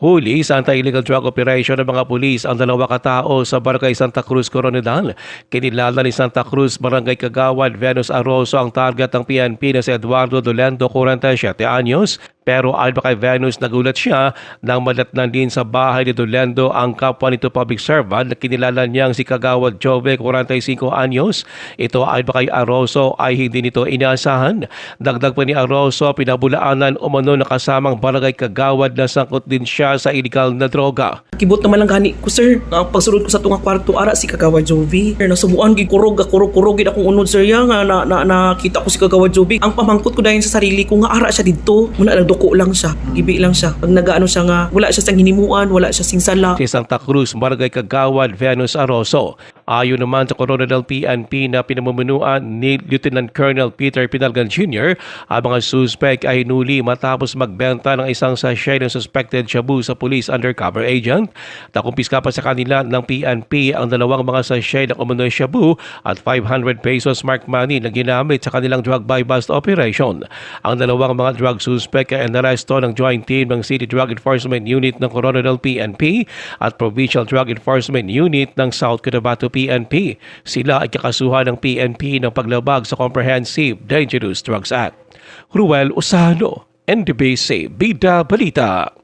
Huli sa anti-illegal drug operation ng mga pulis ang dalawa katao sa Barangay Santa Cruz, Coronadal. Kinilala ni Santa Cruz, Barangay Kagawad, Venus Aroso ang target ng PNP na si Eduardo Dolendo, 47 anyos. Pero ayon pa kay Venus, nagulat siya nang malatnan din sa bahay ni Dolendo ang kapwa nito public servant na kinilala niyang si Kagawad Jove, 45 anyos. Ito ayon pa kay Aroso ay hindi nito inaasahan. Dagdag pa ni Aroso, pinabulaanan umano na kasamang barangay Kagawad na sangkot din siya sa illegal na droga. Kibot naman lang gani ko sir. Nga pagsulod ko sa tunga kwarto ara si Kagawa Jovi. Sir, nasubuan kurog ga kurog kurog gid akong unod sir ya nga na, na, nakita ko si Kagawa Jovi. Ang pamangkot ko dayon sa sarili ko nga ara siya didto. Muna nagduko lang siya. Gibi lang siya. Pag nagaano siya nga wala siya sang hinimuan, wala siya sing sala. si Santa Cruz, Barangay Kagawad, Venus Aroso. Ayon naman sa Coronadal PNP na pinamumunuan ni Lieutenant Colonel Peter Pinalgan Jr., ang mga suspect ay nuli matapos magbenta ng isang sachet ng suspected shabu sa police undercover agent. Nakumpiska pa sa kanila ng PNP ang dalawang mga sachet ng umano'y shabu at 500 pesos mark money na ginamit sa kanilang drug buy bust operation. Ang dalawang mga drug suspect ay naresto ng joint team ng City Drug Enforcement Unit ng Coronadal PNP at Provincial Drug Enforcement Unit ng South Cotabato PNP. Sila ay kakasuhan ng PNP ng paglabag sa Comprehensive Dangerous Drugs Act. Ruel Usano, NDBC, Bida Balita.